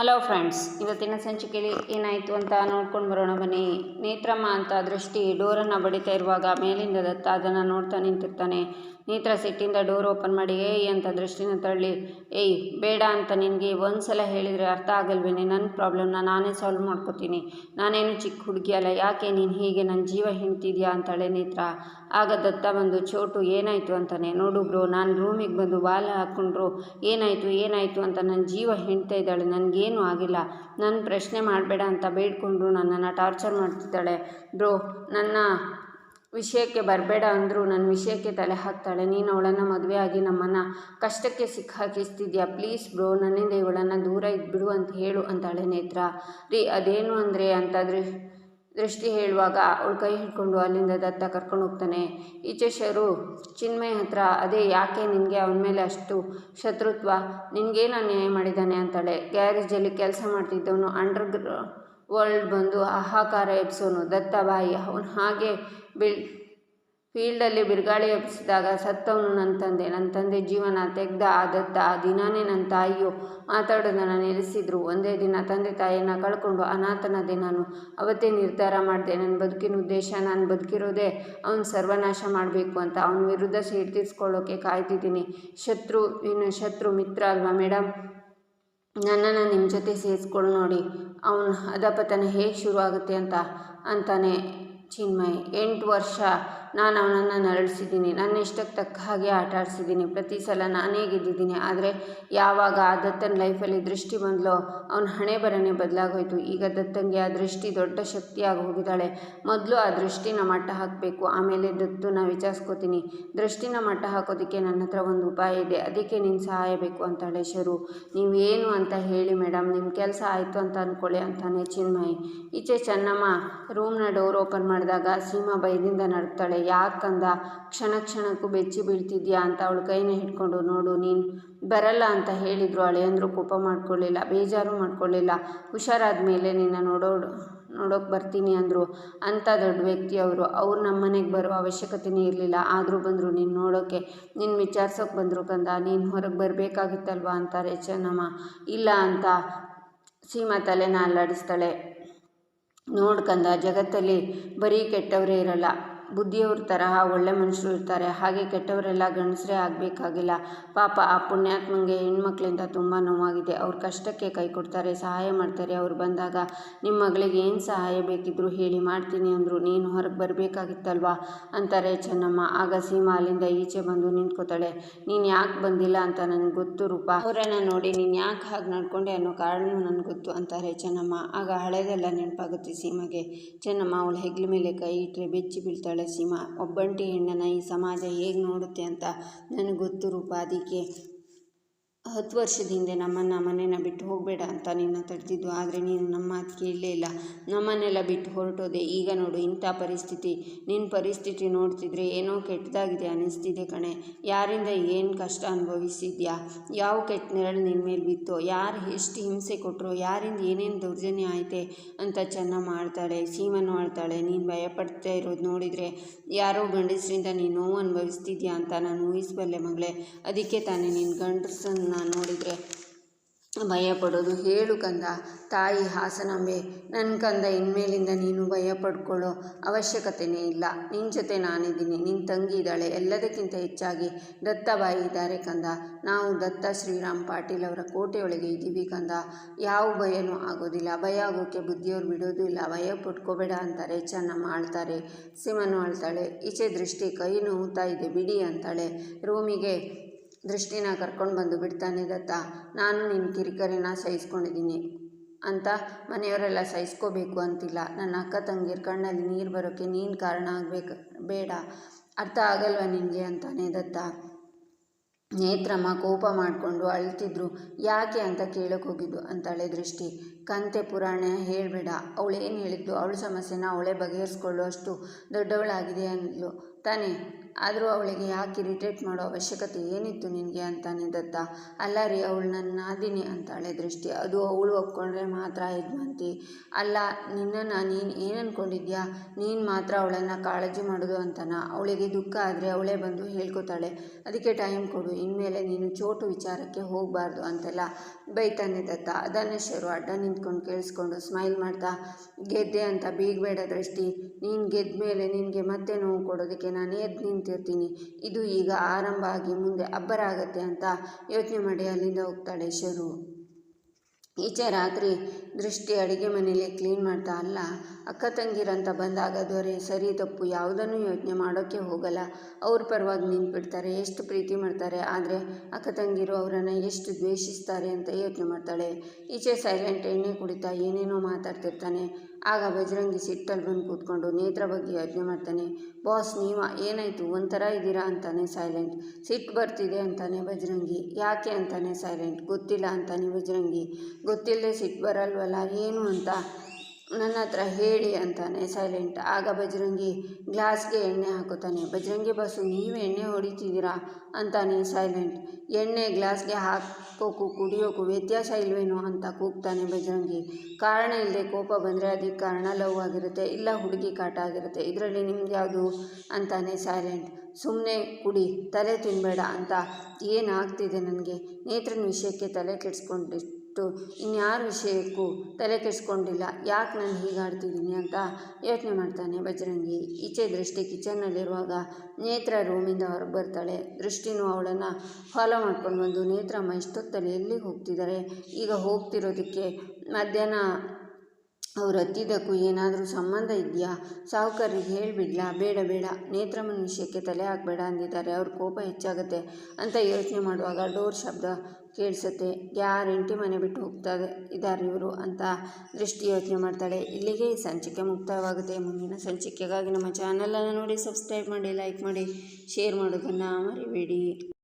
Hello friends ಇವತ್ತಿನ ಸಂಚಿಕೆಯಲ್ಲಿ ಏನಾಯಿತು ಅಂತ ನೋಡ್ಕೊಂಡು ಬರೋಣ ಬನ್ನಿ. ನೇತ್ರಮ್ಮ ಅಂತ ದೃಷ್ಟಿ, ಡೋರನ್ನು ಬಡಿತಾ ಇರುವಾಗ ಮೇಲಿಂದ ದತ್ತ ಅದನ್ನು ನೋಡ್ತಾ ನಿಂತಿರ್ತಾನೆ. ನೇತ್ರ ಸಿಟ್ಟಿಂದ ಡೋರ್ ಓಪನ್ ಮಾಡಿ ಏಯ್ ಅಂತ ದೃಷ್ಟಿನ ತಳ್ಳಿ, ಏಯ್, ಬೇಡ ಅಂತ ನಿನಗೆ ಒಂದು ಸಲ ಹೇಳಿದರೆ ಅರ್ಥ ಆಗಲ್ವೇನೆ? ನನ್ನ ಪ್ರಾಬ್ಲಮ್ನ ನಾನೇ ಸಾಲ್ವ್ ಮಾಡ್ಕೋತೀನಿ. ನಾನೇನು ಚಿಕ್ಕ ಹುಡುಗಿ ಅಲ್ಲ, ಯಾಕೆ ನೀನು ಹೀಗೆ ನನ್ನ ಜೀವ ಹಿಂಡ್ತಿದ್ಯಾ ಅಂತಾಳೆ ನೇತ್ರ. ಆಗ ದತ್ತ ಬಂದು, ಚೋಟು, ಏನಾಯಿತು ಅಂತಾನೆ? ನೋಡು ಬ್ರೋ, ನಾನು ರೂಮಿಗೆ ಬಂದು ಬಾಲ ಹಾಕ್ಕೊಂಡ್ರು ಏನಾಯಿತು ಏನಾಯಿತು ಅಂತ ನನ್ನ ಜೀವ ಹಿಂಡ್ತಾ ಇದ್ದಾಳೆ, ನನಗೇನು ಆಗಿಲ್ಲ. ನನ್ನ ಪ್ರಶ್ನೆ ಮಾಡಬೇಡ ಅಂತ ಬೇಡ್ಕೊಂಡ್ರು ನನ್ನನ್ನು ಟಾರ್ಚರ್ ಮಾಡ್ತಿದ್ದಾಳೆ. ಬ್ರೋ, ನನ್ನ ವಿಷಯಕ್ಕೆ ಬರಬೇಡ ಅಂದರೂ ನನ್ನ ವಿಷಯಕ್ಕೆ ತಲೆ ಹಾಕ್ತಾಳೆ. ನೀನು ಅವಳನ್ನು ಮದುವೆ ಆಗಿ ನಮ್ಮನ್ನು ಕಷ್ಟಕ್ಕೆ ಸಿಕ್ಕಾಕಿಸ್ತಿದ್ಯಾ ಪ್ಲೀಸ್ ಬ್ರೋ, ನನ್ನಿಂದ ಇವಳನ್ನು ದೂರ ಇದ್ಬಿಡು ಅಂತ ಹೇಳು ಅಂತಾಳೆ ನೇತ್ರ. ರೀ, ಅದೇನು ಅಂದರೆ ಅಂತ ದೃಷ್ಟಿ ಹೇಳುವಾಗ ಅವಳು ಕೈ ಹಿಡ್ಕೊಂಡು ಅಲ್ಲಿಂದ ದತ್ತ ಕರ್ಕೊಂಡು ಹೋಗ್ತಾನೆ. ಈಚೆಶರು ಚಿನ್ಮಯ್ ಹತ್ರ ಅದೇ ಯಾಕೆ ನಿನಗೆ ಅವನ ಮೇಲೆ ಅಷ್ಟು ಶತ್ರುತ್ವ? ನಿನಗೇನು ಅನ್ಯಾಯ ಮಾಡಿದ್ದಾನೆ ಅಂತಾಳೆ. ಗ್ಯಾರೇಜಲ್ಲಿ ಕೆಲಸ ಮಾಡ್ತಿದ್ದವನು ಅಂಡರ್ ವರ್ಲ್ಡ್ ಬಂದು ಹಾಹಾಕಾರ ಎಬ್ಸೋನು. ದತ್ತಬಾಯಿ ಅವನು ಹಾಗೆ ಬಿಲ್ ಫೀಲ್ಡಲ್ಲಿ ಬಿರುಗಾಳಿ ಎಬ್ಸಿದಾಗ ಸತ್ತವನು ನನ್ನ ತಂದೆ. ನನ್ನ ತಂದೆ ಜೀವನ ತೆಗ್ದ ಆ ದತ್ತ ಆ ದಿನಾನೇ ನನ್ನ ತಾಯಿಯು ಮಾತಾಡೋದನ್ನು ನಿಲ್ಲಿಸಿದ್ರು. ಒಂದೇ ದಿನ ತಂದೆ ತಾಯಿಯನ್ನು ಕಳ್ಕೊಂಡು ಅನಾಥನದೆ ನಾನು ಅವತ್ತೇ ನಿರ್ಧಾರ ಮಾಡಿದೆ. ನನ್ನ ಬದುಕಿನ ಉದ್ದೇಶ ನಾನು ಬದುಕಿರೋದೇ ಅವನು ಸರ್ವನಾಶ ಮಾಡಬೇಕು ಅಂತ. ಅವನ ವಿರುದ್ಧ ಸೇರ್ತಿಸ್ಕೊಳ್ಳೋಕೆ ಕಾಯ್ತಿದ್ದೀನಿ. ಶತ್ರು, ಇನ್ನು ಶತ್ರು ಮಿತ್ರ ಅಲ್ವಾ ಮೇಡಮ್ ನನ್ನನ್ನು ನಿಮ್ಮ ಜೊತೆ ಸೇರಿಸ್ಕೊಂಡು ನೋಡಿ. ಅವನ ಅಧಪತನ ಹೇಗೆ ಶುರುವಾಗುತ್ತೆ ಅಂತ ಅಂತಾನೆ ಚಿನ್ಮಯ್. ಎಂಟು ವರ್ಷ ನಾನು ಅವನನ್ನು ನರಳಿಸಿದ್ದೀನಿ. ನನ್ನ ಇಷ್ಟಕ್ಕೆ ತಕ್ಕ ಹಾಗೆ ಆಟ ಆಡಿಸಿದ್ದೀನಿ. ಪ್ರತಿ ಸಲ ನಾನೇ ಗೆದ್ದಿದ್ದೀನಿ. ಆದರೆ ಯಾವಾಗ ಆ ದತ್ತನ ಲೈಫಲ್ಲಿ ದೃಷ್ಟಿ ಬಂದಲೋ, ಅವನ ಹಣೆ ಬರನೇ ಬದಲಾಗೋಯ್ತು. ಈಗ ದತ್ತಂಗೆ ಆ ದೃಷ್ಟಿ ದೊಡ್ಡ ಶಕ್ತಿಯಾಗಿ ಹೋಗಿದ್ದಾಳೆ. ಮೊದಲು ಆ ದೃಷ್ಟಿನ ಮಟ್ಟ ಹಾಕಬೇಕು. ಆಮೇಲೆ ದತ್ತುನ ವಿಚಾರಿಸ್ಕೋತೀನಿ. ದೃಷ್ಟಿನ ಮಟ್ಟ ಹಾಕೋದಕ್ಕೆ ನನ್ನ ಹತ್ರ ಒಂದು ಉಪಾಯ ಇದೆ. ಅದಕ್ಕೆ ನಿನ್ನ ಸಹಾಯ ಬೇಕು ಅಂತಾಳೆ ಶರು. ನೀವೇನು ಅಂತ ಹೇಳಿ ಮೇಡಮ್ ನಿಮ್ಮ ಕೆಲಸ ಆಯಿತು ಅಂತ ಅಂದ್ಕೊಳ್ಳಿ ಅಂತಾನೆ ಚಿನ್ಮಯಿ. ಈಚೆ ಚೆನ್ನಮ್ಮ ರೂಮ್ನ ಡೋರ್ ಓಪನ್ ಮಾಡಿದಾಗ ಸೀಮಾ ಭಯದಿಂದ ನಡ್ತಾಳೆ. ಯಾಕಂದ? ಕ್ಷಣ ಕ್ಷಣಕ್ಕೂ ಬೆಚ್ಚಿ ಬೀಳ್ತಿದ್ಯಾ ಅಂತ ಅವಳು ಕೈನ ಹಿಡ್ಕೊಂಡು, ನೋಡು, ನೀನು ಬರಲ್ಲ ಅಂತ ಹೇಳಿದ್ರು. ಅಳೆಯಂದ್ರು ಕೋಪ ಮಾಡ್ಕೊಳ್ಳಿಲ್ಲ, ಬೇಜಾರು ಮಾಡ್ಕೊಳ್ಳಿಲ್ಲ. ಹುಷಾರಾದ ಮೇಲೆ ನಿನ್ನ ನೋಡೋ, ನೋಡೋಕೆ ಬರ್ತೀನಿ ಅಂದರು. ಅಂಥ ದೊಡ್ಡ ವ್ಯಕ್ತಿ ಅವರು. ಅವ್ರು ನಮ್ಮ ಮನೆಗೆ ಬರೋ ಅವಶ್ಯಕತೆನೇ ಇರಲಿಲ್ಲ. ಆದರೂ ಬಂದರು, ನೀನು ನೋಡೋಕ್ಕೆ ನಿನ್ನ ವಿಚಾರ್ಸೋಕೆ ಬಂದರು ಕಂದ? ನೀನು ಹೊರಗೆ ಬರಬೇಕಾಗಿತ್ತಲ್ವಾ? ಅಂತಾರೆ, ಚೆನ್ನಮ್ಮ, ಇಲ್ಲ ಅಂತ ಸೀಮಾ ತಲೆನ ಅಲ್ಲಾಡಿಸ್ತಾಳೆ. ನೋಡ್ಕಂದ ಜಗತ್ತಲ್ಲಿ ಬರೀ ಕೆಟ್ಟವರೇ ಇರಲ್ಲ. ಬುದ್ಧಿಯವ್ರ ತರಹ, ಒಳ್ಳೆ ಮನುಷ್ಯರು ಇರ್ತಾರೆ. ಹಾಗೆ ಕೆಟ್ಟವರೆಲ್ಲ ಗಂಡಸರೇ ಆಗಬೇಕಾಗಿಲ್ಲ. ಪಾಪ ಆ ಪುಣ್ಯಾತ್ಮಂಗೆ ಹೆಣ್ಮಕ್ಳಿಂದ ತುಂಬ ನೋವಾಗಿದೆ. ಅವ್ರ ಕಷ್ಟಕ್ಕೆ ಕೈ ಕೊಡ್ತಾರೆ, ಸಹಾಯ ಮಾಡ್ತಾರೆ. ಅವ್ರು ಬಂದಾಗ ನಿಮ್ಮ ಮಗಳಿಗೆ ಏನು ಸಹಾಯ ಬೇಕಿದ್ರು ಹೇಳಿ, ಮಾಡ್ತೀನಿ ಅಂದರು. ನೀನು ಹೊರಗೆ ಬರಬೇಕಾಗಿತ್ತಲ್ವಾ? ಅಂತಾರೆ ಚೆನ್ನಮ್ಮ. ಆಗ ಸೀಮಾ ಅಲ್ಲಿಂದ ಈಚೆ ಬಂದು ನಿಂತ್ಕೋತಾಳೆ. ನೀನು ಯಾಕೆ ಬಂದಿಲ್ಲ ಅಂತ ನನಗೆ ಗೊತ್ತು ರೂಪ. ಅವರನ್ನು ನೋಡಿ ನೀನು ಯಾಕೆ ಹಾಗೆ ನಡ್ಕೊಂಡೆ ಅನ್ನೋ ಕಾರಣವೂ ನನಗೆ ಗೊತ್ತು, ಅಂತಾರೆ ಚೆನ್ನಮ್ಮ. ಆಗ ಹಳೆದೆಲ್ಲ ನೆನಪಾಗುತ್ತೆ ಸೀಮಾಗೆ. ಚೆನ್ನಮ್ಮ ಅವಳು ಹೆಗ್ಲ ಮೇಲೆ ಕೈ ಇಟ್ಟರೆ ಬೆಚ್ಚಿ ಬೀಳ್ತಾಳೆ. ಸೀಮಾ ಒಬ್ಬಂಟಿ ಹೆಣ್ಣನ್ನು ಈ ಸಮಾಜ ಹೇಗೆ ನೋಡುತ್ತೆ ಅಂತ ನನಗೆ ಗೊತ್ತು ರೂಪ ಅದಕ್ಕೆ ಹತ್ತು ವರ್ಷದ ಹಿಂದೆ ನಮ್ಮನ್ನು ಮನೇನ ಬಿಟ್ಟು ಹೋಗಬೇಡ ಅಂತ ನಿನ್ನ ತಡೆದಿದ್ದು. ಆದರೆ ನೀನು ನಮ್ಮ ಮಾತು ಕೇಳಲೇ ಇಲ್ಲ. ನಮ್ಮನ್ನೆಲ್ಲ ಬಿಟ್ಟು ಹೊರಟೋದೆ. ಈಗ ನೋಡು, ಇಂಥ ಪರಿಸ್ಥಿತಿ. ನಿನ್ನ ಪರಿಸ್ಥಿತಿ ನೋಡ್ತಿದ್ರೆ ಏನೋ ಕೆಟ್ಟದಾಗಿದೆ ಅನ್ನಿಸ್ತಿದೆ ಕಣೆ. ಯಾರಿಂದ ಏನು ಕಷ್ಟ ಅನುಭವಿಸಿದ್ಯಾ? ಯಾವ ಕೆಟ್ಟ ನೆರಳು ನಿನ್ನ ಮೇಲೆ ಬಿತ್ತೋ? ಯಾರು ಎಷ್ಟು ಹಿಂಸೆ ಕೊಟ್ಟರು ಯಾರಿಂದ ಏನೇನು ದೌರ್ಜನ್ಯ ಆಯ್ತೆ ಅಂತ ಚೆನ್ನಮ್ಮ ಆಳ್ತಾಳೆ ಸೀಮನ್ನು ಆಳ್ತಾಳೆ ನೀನು ಭಯಪಡ್ತಾ ಇರೋದು ನೋಡಿದರೆ ಯಾರೋ ಗಂಡಸರಿಂದ ನೀನು ನೋವು ಅನುಭವಿಸ್ತಿದ್ಯಾ ಅಂತ ನಾನು ಊಹಿಸಬಲ್ಲೆ ಮಗಳೇ. ಅದಕ್ಕೆ ತಾನೇ ನಿನ್ನ ಗಂಡಸನ್ನ ನೋಡಿದರೆ ಭಯಪಡೋದು. ಹೇಳು ಕಂದ, ತಾಯಿ ಹಾಸನಾಂಬೆ ನನ್ನ ಕಂದ, ಇನ್ಮೇಲಿಂದ ನೀನು ಭಯ ಪಡ್ಕೊಳ್ಳೋ ಅವಶ್ಯಕತೆಯೇ ಇಲ್ಲ. ನಿನ್ನ ಜೊತೆ ನಾನಿದ್ದೀನಿ ನಿನ್ನ ತಂಗಿ ಇದ್ದಾಳೆ, ಎಲ್ಲದಕ್ಕಿಂತ ಹೆಚ್ಚಾಗಿ ದತ್ತಬಾಯಿ ಇದ್ದಾರೆ ಕಂದ. ನಾವು ದತ್ತ ಶ್ರೀರಾಮ್ ಪಾಟೀಲ್ ಅವರ ಕೋಟೆಯೊಳಗೆ ಇದ್ದೀವಿ ಕಂದ. ಯಾವ ಭಯನೂ ಆಗೋದಿಲ್ಲ. ಭಯ ಆಗೋಕ್ಕೆ ಬುದ್ಧಿಯವ್ರು ಬಿಡೋದು ಇಲ್ಲ. ಭಯ ಪಡ್ಕೋಬೇಡ ಅಂತಾರೆ ಚೆನ್ನಮ್ಮ ಆಳ್ತಾರೆ ಸಿಮನು ಆಳ್ತಾಳೆ. ಈಚೆ ದೃಷ್ಟಿ ಕೈ ನೋವುತ್ತಾ ಇದೆ, ಬಿಡಿ ಅಂತಾಳೆ. ರೂಮಿಗೆ ದೃಷ್ಟಿನ ಕರ್ಕೊಂಡು ಬಂದು ಬಿಡ್ತಾನೆ ದತ್ತ. ನಾನು ನಿನ್ನ ಕಿರಿಕರಿನ ಸಹಿಸ್ಕೊಂಡಿದ್ದೀನಿ. ಅಂತ ಮನೆಯವರೆಲ್ಲ ಸಹಿಸ್ಕೋಬೇಕು ಅಂತಿಲ್ಲ. ನನ್ನ ಅಕ್ಕ ತಂಗಿರ ಕಣ್ಣಲ್ಲಿ ನೀರು ಬರೋಕ್ಕೆ ನೀನು ಕಾರಣ ಆಗಬೇಕು, ಬೇಡ. ಅರ್ಥ ಆಗಲ್ವ ನಿನಗೆ ಅಂತಾನೆ ದತ್ತ. ನೇತ್ರಮ್ಮ ಕೋಪ ಮಾಡಿಕೊಂಡು ಅಳ್ತಿದ್ರು. ಯಾಕೆ ಅಂತ ಕೇಳಕ್ಕೆ ಹೋಗಿದ್ದು ಅಂತಾಳೆ ದೃಷ್ಟಿ. ಕಂತೆ ಪುರಾಣ ಹೇಳಬೇಡ. ಅವಳೇನು ಹೇಳಿದ್ದು ಅವಳ ಸಮಸ್ಯೆನ ಅವಳೇ ಬಗೆಹರಿಸ್ಕೊಳ್ಳೋ ಅಷ್ಟು ದೊಡ್ಡವಳಾಗಿದೆ ಅಂದ್ಲು. ತಾನೇ ಆದರೂ ಅವಳಿಗೆ ಯಾಕೆ ಇರಿಟೇಟ್ ಮಾಡೋ ಅವಶ್ಯಕತೆ ಏನಿತ್ತು ನಿನಗೆ ಅಂತಾನೆ ದತ್ತ. ಅಲ್ಲ ರೀ, ಅವಳು ನನ್ನ ನಾದಿನಿ ಅಂತಾಳೆ ದೃಷ್ಟಿ. ಅದು ಅವಳು ಒಪ್ಕೊಂಡ್ರೆ ಮಾತ್ರ ಯಜಮಾಂತಿ ಅಲ್ಲ, ನಿನ್ನನ್ನು ನೀನು ಏನು ಅಂದ್ಕೊಂಡಿದ್ಯಾ ನೀನು ಮಾತ್ರ ಅವಳನ್ನು ಕಾಳಜಿ ಮಾಡೋದು ಅಂತಾನ. ಅವಳಿಗೆ ದುಃಖ ಆದರೆ ಅವಳೇ ಬಂದು ಹೇಳ್ಕೊತಾಳೆ. ಅದಕ್ಕೆ ಟೈಮ್ ಕೊಡು. ಇನ್ಮೇಲೆ ನೀನು ಚೋಟು ವಿಚಾರಕ್ಕೆ ಹೋಗಬಾರ್ದು ಅಂತೆಲ್ಲ ಬೈತಾನೆ ದತ್ತ. ಅದನ್ನೇಶ್ವರು ಅಡ್ಡ ನಿಂತ್ಕೊಂಡು ಕೇಳಿಸ್ಕೊಂಡು ಸ್ಮೈಲ್ ಮಾಡ್ತಾ, ಗೆದ್ದೆ ಅಂತ ಬೀಗಬೇಡ ದೃಷ್ಟಿ. ನೀನು ಗೆದ್ದ ಮೇಲೆ ನಿನಗೆ ಮತ್ತೆ ನೋವು ಕೊಡೋದಕ್ಕೆ ನಾನು ಎದ್ದು ನಿಂತಿರ್ತೀನಿ. ಇದು ಈಗ ಆರಂಭ ಆಗಿ ಮುಂದೆ ಅಬ್ಬರ ಆಗತ್ತೆ ಅಂತ ಯೋಚನೆ ಮಾಡಿ ಅಲ್ಲಿಂದ ಹೋಗ್ತಾಳೆ ಶರು. ಈಚೆ ರಾತ್ರಿ ದೃಷ್ಟಿ ಅಡುಗೆ ಮನೆಯಲ್ಲಿ ಕ್ಲೀನ್ ಮಾಡ್ತಾ ಅಲ್ಲ. ಅಕ್ಕ ತಂಗಿರಂತ ಬಂದಾಗ ದೊರೆ, ಸರಿ ತಪ್ಪು, ಯಾವುದನ್ನು ಯೋಚನೆ ಮಾಡೋಕ್ಕೆ ಹೋಗಲ್ಲ. ಅವ್ರ ಪರವಾಗಿ ನಿಂತ್ಬಿಡ್ತಾರೆ, ಎಷ್ಟು ಪ್ರೀತಿ ಮಾಡ್ತಾರೆ. ಆದರೆ ಅಕ್ಕ ತಂಗಿರು ಅವರನ್ನು ಎಷ್ಟು ದ್ವೇಷಿಸ್ತಾರೆ ಅಂತ ಯೋಚನೆ ಮಾಡ್ತಾಳೆ. ಈಚೆ ಸೈಲೆಂಟ್ ಎಣ್ಣೆ ಕುಡಿತಾ ಏನೇನೋ ಮಾತಾಡ್ತಿರ್ತಾನೆ. ಆಗ ಬಜರಂಗಿ ಸಿಟ್ಟಲ್ಲಿ ಬಂದು ಕೂತ್ಕೊಂಡು ನೇತ್ರ ಬಗ್ಗೆ ಯೋಚನೆ ಮಾಡ್ತಾನೆ, ಬಾಸ್ ನೀವ ಏನಾಯಿತು? ಒಂಥರ ಇದ್ದೀರಾ? ಅಂತಾನೆ ಸೈಲೆಂಟ್. ಸಿಟ್ಟು ಬರ್ತಿದೆ ಅಂತಾನೆ ಬಜರಂಗಿ. ಯಾಕೆ? ಅಂತಾನೆ ಸೈಲೆಂಟ್. ಗೊತ್ತಿಲ್ಲ ಅಂತಾನೆ ಬಜರಂಗಿ. ಗೊತ್ತಿಲ್ಲದೆ ಸಿಟ್ಟು ಬರಲ್ವಲ್ಲ? ಏನು ಅಂತ? ನನ್ನ ಹತ್ರ ಹೇಳಿ ಅಂತಾನೆ ಸೈಲೆಂಟ್ ಆಗ ಬಜರಂಗಿ ಗ್ಲಾಸ್ಗೆ ಎಣ್ಣೆ ಹಾಕೋತಾನೆ ಬಜರಂಗಿ ಬಸ್ಸು, ನೀವು ಎಣ್ಣೆ ಹೊಡಿತಿದ್ದೀರಾ? ಅಂತಾನೆ ಸೈಲೆಂಟ್ ಎಣ್ಣೆ ಗ್ಲಾಸ್ಗೆ ಹಾಕೋಕು ಕುಡಿಯೋಕ್ಕೂ ವ್ಯತ್ಯಾಸ ಇಲ್ವೇನೋ ಅಂತ ಕೂಗ್ತಾನೆ ಬಜರಂಗಿ. ಕಾರಣ ಇಲ್ಲದೆ ಕೋಪ ಬಂದರೆ ಅದಕ್ಕೆ ಕಾರಣ ಲವ್ ಆಗಿರುತ್ತೆ, ಇಲ್ಲ ಹುಡುಗಿ ಕಾಟ ಆಗಿರುತ್ತೆ. ಇದರಲ್ಲಿ ನಿಮ್ಗೆ ಯಾವುದು? ಅಂತಾನೆ ಸೈಲೆಂಟ್ ಸುಮ್ಮನೆ ಕುಡಿ, ತಲೆ ತಿನ್ನಬೇಡ ಅಂತ ಏನಾಗ್ತಿದೆ ನನಗೆ? ನೇತ್ರನ ವಿಷಯಕ್ಕೆ ತಲೆ ಕೆಡಿಸ್ಕೊಂಡಿತ್ತು ಇನ್ಯಾರ ವಿಷಯಕ್ಕೂ ತಲೆ ಕೆಡಿಸ್ಕೊಂಡಿಲ್ಲ. ಯಾಕೆ ನಾನು ಹೀಗಾಡ್ತಿದ್ದೀನಿ ಅಂತ ಯೋಚನೆ ಮಾಡ್ತಾನೆ ಬಜರಂಗಿ. ಈಚೆ ದೃಷ್ಟಿ ಕಿಚನ್ನಲ್ಲಿರುವಾಗ ನೇತ್ರ ರೂಮಿಂದ ಹೊರಗೆ ಬರ್ತಾಳೆ. ದೃಷ್ಟಿನೂ ಅವಳನ್ನು ಫಾಲೋ ಮಾಡ್ಕೊಂಡು ಬಂದು, ನೇತ್ರಮ್ಮ, ಇಷ್ಟೊತ್ತಲ್ಲಿ ಎಲ್ಲಿಗೆ ಹೋಗ್ತಿದ್ದಾರೆ ಈಗ ಹೋಗ್ತಿರೋದಕ್ಕೆ ಮಧ್ಯಾಹ್ನ ಅವ್ರು ಹತ್ತಿದ್ದಕ್ಕೂ ಏನಾದರೂ ಸಂಬಂಧ ಇದೆಯಾ? ಸಾಹುಕಾರಿಗೆ ಹೇಳಿಬಿಡ್ಲಾ ಬೇಡ ಬೇಡ. ನೇತ್ರ ವಿಷಯಕ್ಕೆ ತಲೆ ಹಾಕಬೇಡ ಅಂದಿದ್ದಾರೆ. ಅವ್ರ ಕೋಪ ಹೆಚ್ಚಾಗುತ್ತೆ ಅಂತ ಯೋಚನೆ ಮಾಡುವಾಗ ಡೋರ್ ಶಬ್ದ ಕೇಳಿಸುತ್ತೆ. ಯಾರು ಗ್ಯಾರಂಟಿ ಮನೆ ಬಿಟ್ಟು ಹೋಗ್ತಾ ಇದ್ದಾರೆ ಇವರು ಅಂತ ದೃಷ್ಟಿ ಯೋಚನೆ ಮಾಡ್ತಾಳೆ. ಇಲ್ಲಿಗೆ ಸಂಚಿಕೆ ಮುಕ್ತಾಯವಾಗುತ್ತೆ. ಮುಂದಿನ ಸಂಚಿಕೆಗಾಗಿ ನಮ್ಮ ಚಾನಲನ್ನು ನೋಡಿ, ಸಬ್ಸ್ಕ್ರೈಬ್ ಮಾಡಿ, ಲೈಕ್ ಮಾಡಿ, ಶೇರ್ ಮಾಡೋದನ್ನು ಮರಿಬೇಡಿ.